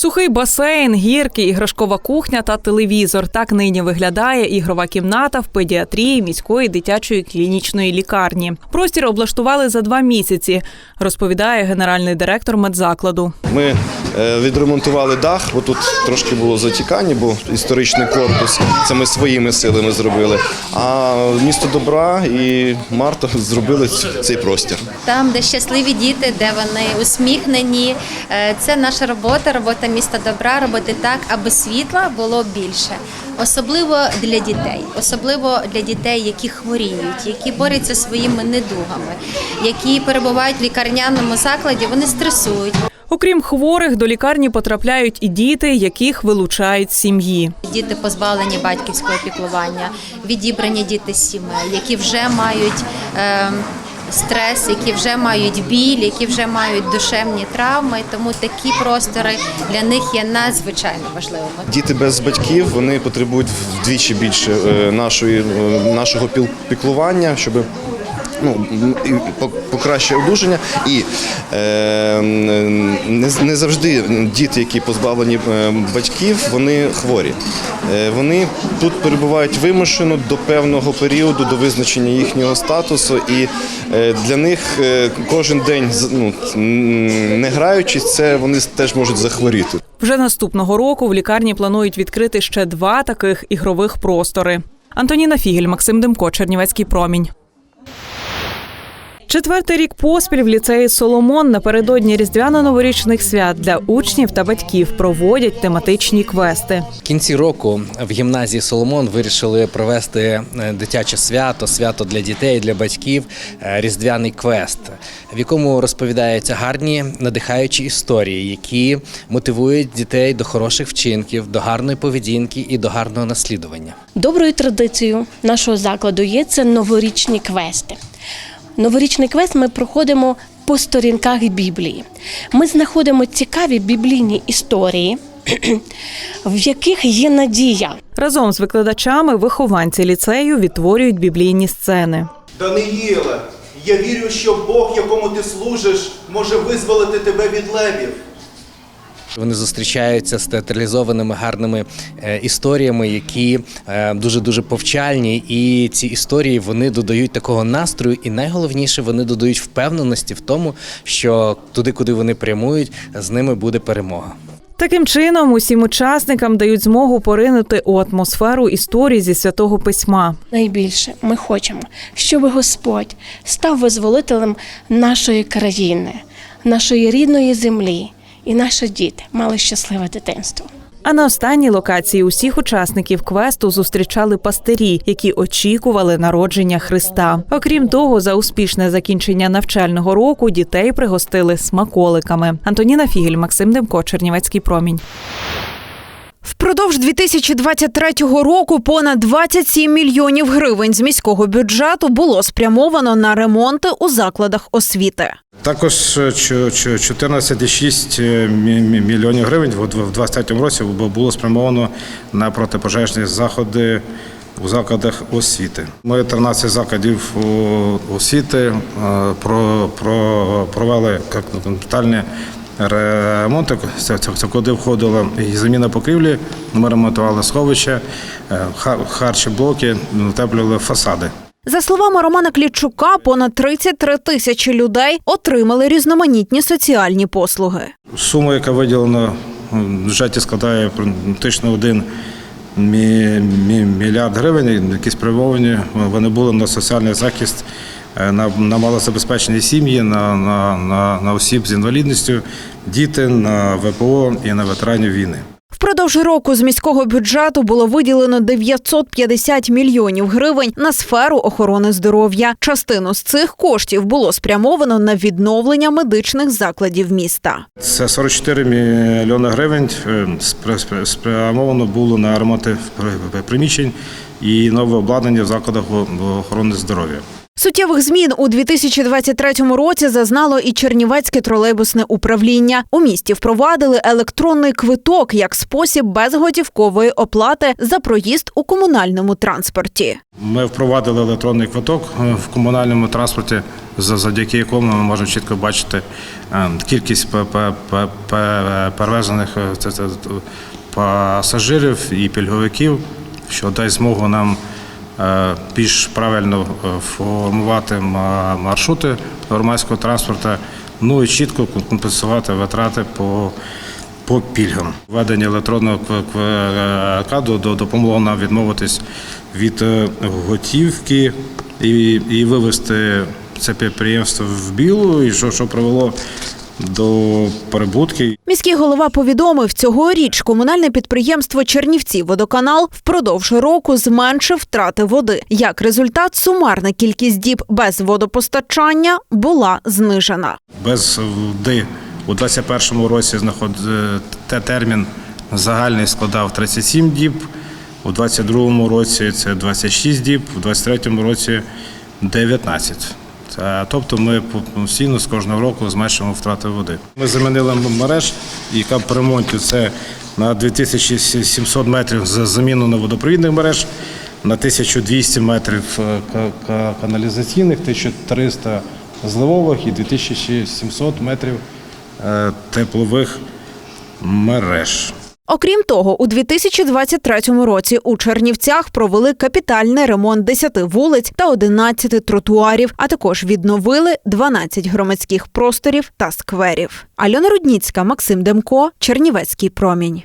Сухий басейн, гірки, іграшкова кухня та телевізор. Так нині виглядає ігрова кімната в педіатрії міської дитячої клінічної лікарні. Простір облаштували за два місяці, розповідає генеральний директор медзакладу. Ми е, відремонтували дах, бо тут трошки було затікання, бо історичний корпус. Це ми своїми силами зробили. А місто добра і Марта зробили цей простір. там, де щасливі діти, де вони усміхнені. Е, Це наша робота, робота міста добра, робити так, аби світла було більше. Особливо для дітей, особливо для дітей, які хворіють, які борються своїми недугами, які перебувають в лікарняному закладі, вони стресують. Окрім хворих, до лікарні потрапляють і діти, яких вилучають з сім'ї. Діти позбавлені батьківського піклування, відібрані діти з сімей, які вже мають е, стрес, які вже мають біль, які вже мають душевні травми. Тому такі простори для них є надзвичайно важливими. Діти без батьків вони потребують вдвічі більше е, нашої, е, нашого піклування, щоб ну, і по- покраще одужання. І е, не, завжди діти, які позбавлені е, батьків, вони хворі. Е, вони тут перебувають вимушено до певного періоду, до визначення їхнього статусу. І е, для них е, кожен день ну, не граючись, це вони теж можуть захворіти. Вже наступного року в лікарні планують відкрити ще два таких ігрових простори. Антоніна Фігель, Максим Демко, Чернівецький промінь. Четвертий рік поспіль в ліцеї Соломон напередодні різдвяно-новорічних свят для учнів та батьків проводять тематичні квести. В кінці року в гімназії Соломон вирішили провести е, дитяче свято, свято для дітей, для батьків, е, різдвяний квест, в якому розповідаються гарні надихаючі історії, які мотивують дітей до хороших вчинків, до гарної поведінки і до гарного наслідування. Доброю традицією нашого закладу є це новорічні квести. Новорічний квест ми проходимо по сторінках Біблії. Ми знаходимо цікаві біблійні історії, в яких є надія. Разом з викладачами вихованці ліцею відтворюють біблійні сцени. Даниїле, я вірю, що Бог, якому ти служиш, може визволити тебе від левів. Вони зустрічаються з театралізованими гарними е, історіями, які дуже дуже повчальні. І ці історії вони додають такого настрою, і найголовніше вони додають впевненості в тому, що туди, куди вони прямують, з ними буде перемога. Таким чином, усім учасникам дають змогу поринути у атмосферу історії зі святого письма. Найбільше ми хочемо, щоб Господь став визволителем нашої країни, нашої рідної землі, і наші діти мали щасливе дитинство. А на останній локації усіх учасників квесту зустрічали пастирі, які очікували народження Христа. Окрім того, за успішне закінчення навчального року дітей пригостили смаколиками. Антоніна Фігель, Максим Демко, Чернівецький промінь. Впродовж 2023 року понад 27 мільйонів гривень з міського бюджету було спрямовано на ремонти у закладах освіти. Також е, чо- чо- 14,6 мі- мі- мільйонів гривень в 2023 році бу- було спрямовано на протипожежні заходи у закладах освіти. Ми 13 закладів освіти е, про, провели капітальні ремонти. Це, це, це куди входила і заміна покрівлі. Ми ремонтували сховища, е, харчі блоки, утеплювали фасади. За словами Романа Клічука, понад 33 тисячі людей отримали різноманітні соціальні послуги. Сума, яка виділена в бюджеті, складає практично один мі- мі- мільярд гривень, які спрямовані. Вони були на соціальний захист, е, на, на малозабезпечені сім'ї, на, на, на, на осіб з інвалідністю, діти, на ВПО і на ветеранів війни. Впродовж року з міського бюджету було виділено 950 мільйонів гривень на сферу охорони здоров'я. Частину з цих коштів було спрямовано на відновлення медичних закладів міста. Це 44 мільйони гривень е, спря- спря- спрямовано було на ремонти приміщень і нове обладнання в закладах охорони здоров'я. Суттєвих змін у 2023 році зазнало і Чернівецьке тролейбусне управління. У місті впровадили електронний квиток як спосіб безготівкової оплати за проїзд у комунальному транспорті. Ми впровадили електронний квиток е, в комунальному транспорті, завдяки якому ми можемо чітко бачити е, кількість пе- пе- пе- пе- перевезених е, пасажирів і пільговиків, що дасть змогу нам більш правильно е, формувати маршрути громадського транспорту, ну і чітко компенсувати витрати по по пільгам. Введення електронного кв- квитка до- допомогло нам відмовитись від е, готівки і, і вивести це підприємство в білу, і що, що привело до перебутки. Міський голова повідомив, цьогоріч комунальне підприємство Чернівці водоканал впродовж року зменшив втрати води. Як результат, сумарна кількість діб без водопостачання була знижена. Без води у 2021 році знаход... е, те термін загальний складав 37 діб, у 2022 році це 26 діб, у 2023 році 19. Це, тобто ми постійно з кожного року зменшуємо втрати води. Ми замінили мереж, яка по ремонті це на 2700 метрів за заміну на водопровідних мереж, на 1200 метрів е, ка- ка- каналізаційних, 1300 зливових і 2700 метрів е, теплових мереж. Окрім того, у 2023 році у Чернівцях провели капітальний ремонт 10 вулиць та 11 тротуарів, а також відновили 12 громадських просторів та скверів. Альона Рудніцька, Максим Демко, Чернівецький промінь.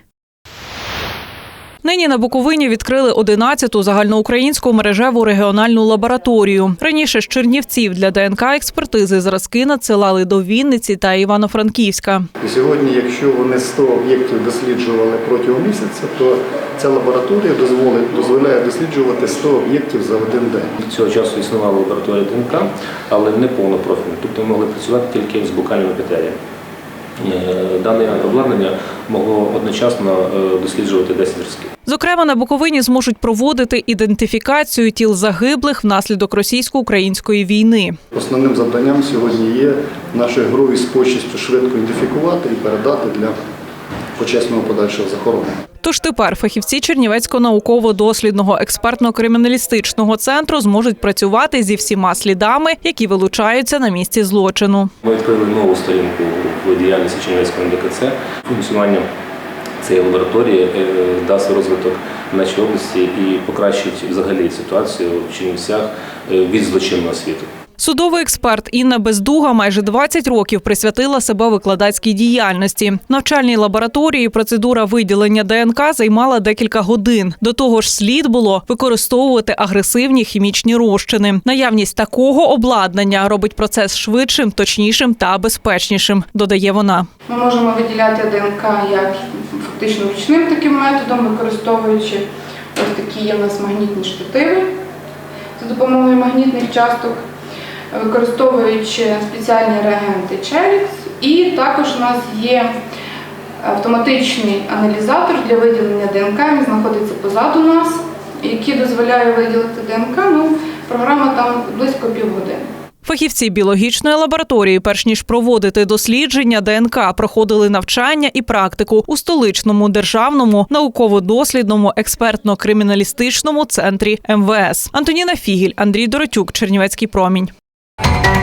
Нині на Буковині відкрили 11-ту загальноукраїнську мережеву регіональну лабораторію. Раніше з Чернівців для ДНК експертизи зразки надсилали до Вінниці та Івано-Франківська. Сьогодні, якщо вони 100 об'єктів досліджували протягом місяця, то ця лабораторія дозволить, дозволяє досліджувати 100 об'єктів за один день. Цього часу існувала лабораторія ДНК, але не повнопрофільна. Тобто ми могли працювати тільки з букальними критеріями. Е, Дане обладнання могло одночасно е, досліджувати 10 зразків. Зокрема, на Буковині зможуть проводити ідентифікацію тіл загиблих внаслідок російсько-української війни. Основним завданням сьогодні є нашою грою з почестю швидко ідентифікувати і передати для почесного подальшого захоронення. Тож тепер фахівці Чернівецького науково-дослідного експертно-криміналістичного центру зможуть працювати зі всіма слідами, які вилучаються на місці злочину. Ми відкрили нову сторінку в діяльності Чернівецького НДКЦ. Функціонування цієї лабораторії е, дасть розвиток нашій області і покращить взагалі ситуацію в Чернівцях е, від злочинного світу. Судовий експерт Інна Бездуга майже 20 років присвятила себе викладацькій діяльності. В навчальній лабораторії процедура виділення ДНК займала декілька годин. До того ж, слід було використовувати агресивні хімічні розчини. Наявність такого обладнання робить процес швидшим, точнішим та безпечнішим, додає вона. Ми можемо виділяти ДНК як фактично ручним таким методом, використовуючи ось такі є в нас магнітні штативи за допомогою магнітних часток, використовуючи спеціальні реагенти Челікс. І також у нас є автоматичний аналізатор для виділення ДНК, він знаходиться позаду нас, який дозволяє виділити ДНК. Ну, програма там близько півгодини. Фахівці біологічної лабораторії, перш ніж проводити дослідження ДНК, проходили навчання і практику у столичному державному науково-дослідному експертно-криміналістичному центрі МВС. Антоніна Фігіль, Андрій Доротюк, Чернівецький промінь. you.